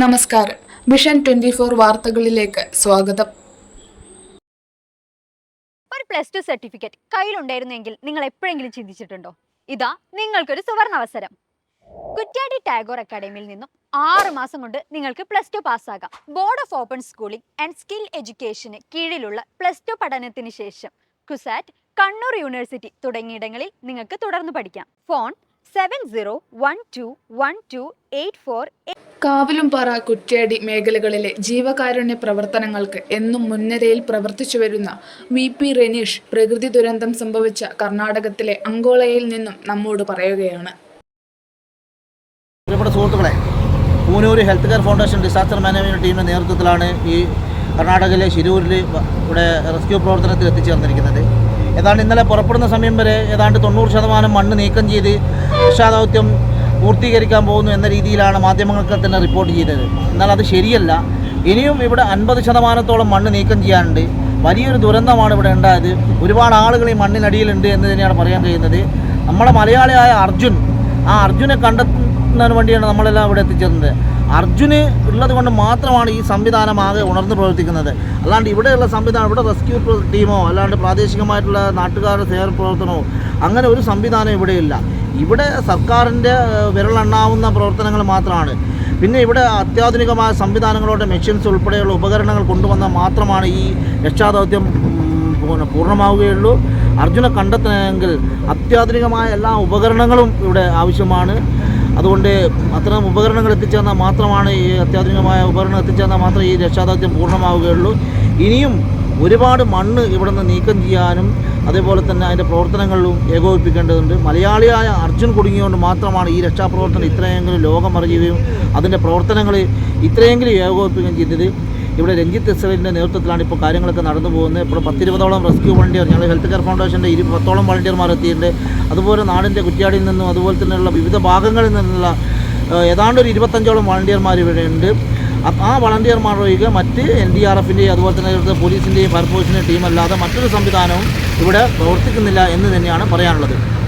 നമസ്കാരം. Vision twenty four വാർത്തകളിലേക്ക് സ്വാഗതം. ഒരു പ്ലസ് ടു സർട്ടിഫിക്കറ്റ് കയ്യിലുണ്ടായിരുന്നെങ്കിൽ നിങ്ങൾ എപ്പോഴെങ്കിലും ചിന്തിച്ചിട്ടുണ്ടോ? ഇതാ നിങ്ങൾക്കൊരു സുവർണ അവസരം കുറ്റ്യാടി ടാഗോർ അക്കാഡമിയിൽ നിന്നും ആറ് മാസം കൊണ്ട് നിങ്ങൾക്ക് plus two പാസ്സാകാം. Board of open schooling and skill എഡ്യൂക്കേഷന് കീഴിലുള്ള പ്ലസ് ടു പഠനത്തിന് ശേഷം കുസാറ്റ് കണ്ണൂർ യൂണിവേഴ്സിറ്റി തുടങ്ങിയിടങ്ങളിൽ നിങ്ങൾക്ക് തുടർന്ന് പഠിക്കാം. Phone seven zero one two one two eight four Kavilumpara Kuttiady മേഖലകളിലെ ജീവകാരുണ്യ പ്രവർത്തനങ്ങൾക്ക് എന്നും മുൻനിരയിൽ പ്രവർത്തിച്ചു വരുന്ന വി പി റെനീഷ് പ്രകൃതി ദുരന്തം സംഭവിച്ച കർണാടകത്തിലെ അങ്കോളയിൽ നിന്നും നമ്മോട് പറയുകയാണ്. പ്രിയപ്പെട്ട സുഹൃത്തുക്കളെ Poonoor health care foundation disaster management ടീമിന്റെ നേതൃത്വത്തിലാണ് ഈ കർണാടകയിലെ ശിരൂരിൽ ഇവിടെ റെസ്ക്യൂ പ്രവർത്തനത്തിൽ എത്തിച്ചേർന്നിരിക്കുന്നത്. ഏതാണ്ട് ഇന്നലെ പുറപ്പെടുന്ന സമയം വരെ ഏതാണ്ട് തൊണ്ണൂറ് ശതമാനം മണ്ണ് നീക്കം ചെയ്ത് രക്ഷാദൗത്യം പൂർത്തീകരിക്കാൻ പോകുന്നു എന്ന രീതിയിലാണ് മാധ്യമങ്ങൾക്ക് തന്നെ റിപ്പോർട്ട് ചെയ്തത്. എന്നാൽ അത് ശരിയല്ല. ഇനിയും ഇവിടെ അൻപത് ശതമാനത്തോളം മണ്ണ് നീക്കം ചെയ്യാനുണ്ട്. വലിയൊരു ദുരന്തമാണ് ഇവിടെ ഉണ്ടായത്. ഒരുപാട് ആളുകൾ ഈ മണ്ണിനടിയിലുണ്ട് എന്ന് തന്നെയാണ് പറയാൻ കഴിയുന്നത്. നമ്മുടെ മലയാളിയായ അർജുൻ ആ അർജുനെ കണ്ടെത്തുന്നതിന് വേണ്ടിയാണ് നമ്മളെല്ലാം ഇവിടെ എത്തിച്ചേർന്നത്. അർജുന് ഉള്ളത് കൊണ്ട് മാത്രമാണ് ഈ സംവിധാനം ആകെ ഉണർന്ന് പ്രവർത്തിക്കുന്നത്. അല്ലാണ്ട് ഇവിടെയുള്ള സംവിധാനം ഇവിടെ റെസ്ക്യൂ ടീമോ അല്ലാണ്ട് പ്രാദേശികമായിട്ടുള്ള നാട്ടുകാരുടെ സേവന പ്രവർത്തനമോ അങ്ങനെ ഒരു സംവിധാനം ഇവിടെയില്ല ഇവിടെ സർക്കാരിന്റെ വിരളെണ്ണാവുന്ന പ്രവർത്തനങ്ങൾ മാത്രമാണ്. പിന്നെ ഇവിടെ അത്യാധുനികമായ സംവിധാനങ്ങളോടെ മെഷീൻസ് ഉൾപ്പെടെയുള്ള ഉപകരണങ്ങൾ കൊണ്ടുവന്നാൽ മാത്രമാണ് ഈ രക്ഷാദൗത്യം പിന്നെ പൂർണ- പൂർണമാവുകയുള്ളൂ. അർജുനെ കണ്ടെത്തണമെങ്കിൽ അത്യാധുനികമായ എല്ലാ ഉപകരണങ്ങളും ഇവിടെ ആവശ്യമാണ്. അതുകൊണ്ട് അത്തരം ഉപകരണങ്ങൾ എത്തിച്ചേർന്നാൽ മാത്രമാണ് ഈ അത്യാധുനികമായ ഉപകരണം എത്തിച്ചേർന്നാൽ മാത്രമേ ഈ രക്ഷാദൗത്യം പൂർണമാവുകയുള്ളൂ. ഇനിയും ഒരുപാട് മണ്ണ് ഇവിടെ നിന്ന് നീക്കം ചെയ്യാനും അതേപോലെ തന്നെ അതിന്റെ പ്രവർത്തനങ്ങളിലും ഏകോപിപ്പിക്കേണ്ടതുണ്ട്. മലയാളിയായ അർജുൻ കുടുങ്ങിയുകൊണ്ട് മാത്രമാണ് ഈ രക്ഷാപ്രവർത്തനം ഇത്രയെങ്കിലും ലോകം അറിയുകയും അതിന്റെ പ്രവർത്തനങ്ങൾ ഇത്രയെങ്കിലും ഏകോപിപ്പിക്കുകയും ചെയ്തത്. ഇവിടെ രഞ്ജിത്ത് ഇസ്രേലിന്റെ നേതൃത്വത്തിലാണ് ഇപ്പോൾ കാര്യങ്ങളൊക്കെ നടന്നു പോകുന്നത്. ഇപ്പോൾ പത്തിരുപതോളം റെസ്ക്യൂ വോളണ്ടിയർ ഞങ്ങൾ ഹെൽത്ത് കെയർ ഫൗണ്ടേഷന്റെ ഇരു പത്തോളം വളണ്ടിയർമാർ എത്തിയിട്ടുണ്ട്. അതുപോലെ നാടിന്റെ കുറ്റ്യാടിയിൽ നിന്നും അതുപോലെ തന്നെയുള്ള വിവിധ ഭാഗങ്ങളിൽ നിന്നുള്ള ഏതാണ്ട് ഒരു ഇരുപത്തഞ്ചോളം വളണ്ടിയർമാർ ഇവിടെ ഉണ്ട്. അപ്പ- ആ വളണ്ടിയർമാർ ഒഴികെ മറ്റ് എൻ ഡി ആർ എഫിന്റെയും അതുപോലെ തന്നെ ഇവിടുത്തെ പോലീസിന്റെയും ഫയർഫോഴ്സിന്റെയും ടീമല്ലാതെ മറ്റൊരു സംവിധാനവും ഇവിടെ പ്രവർത്തിക്കുന്നില്ല എന്ന് തന്നെയാണ് പറയാനുള്ളത്.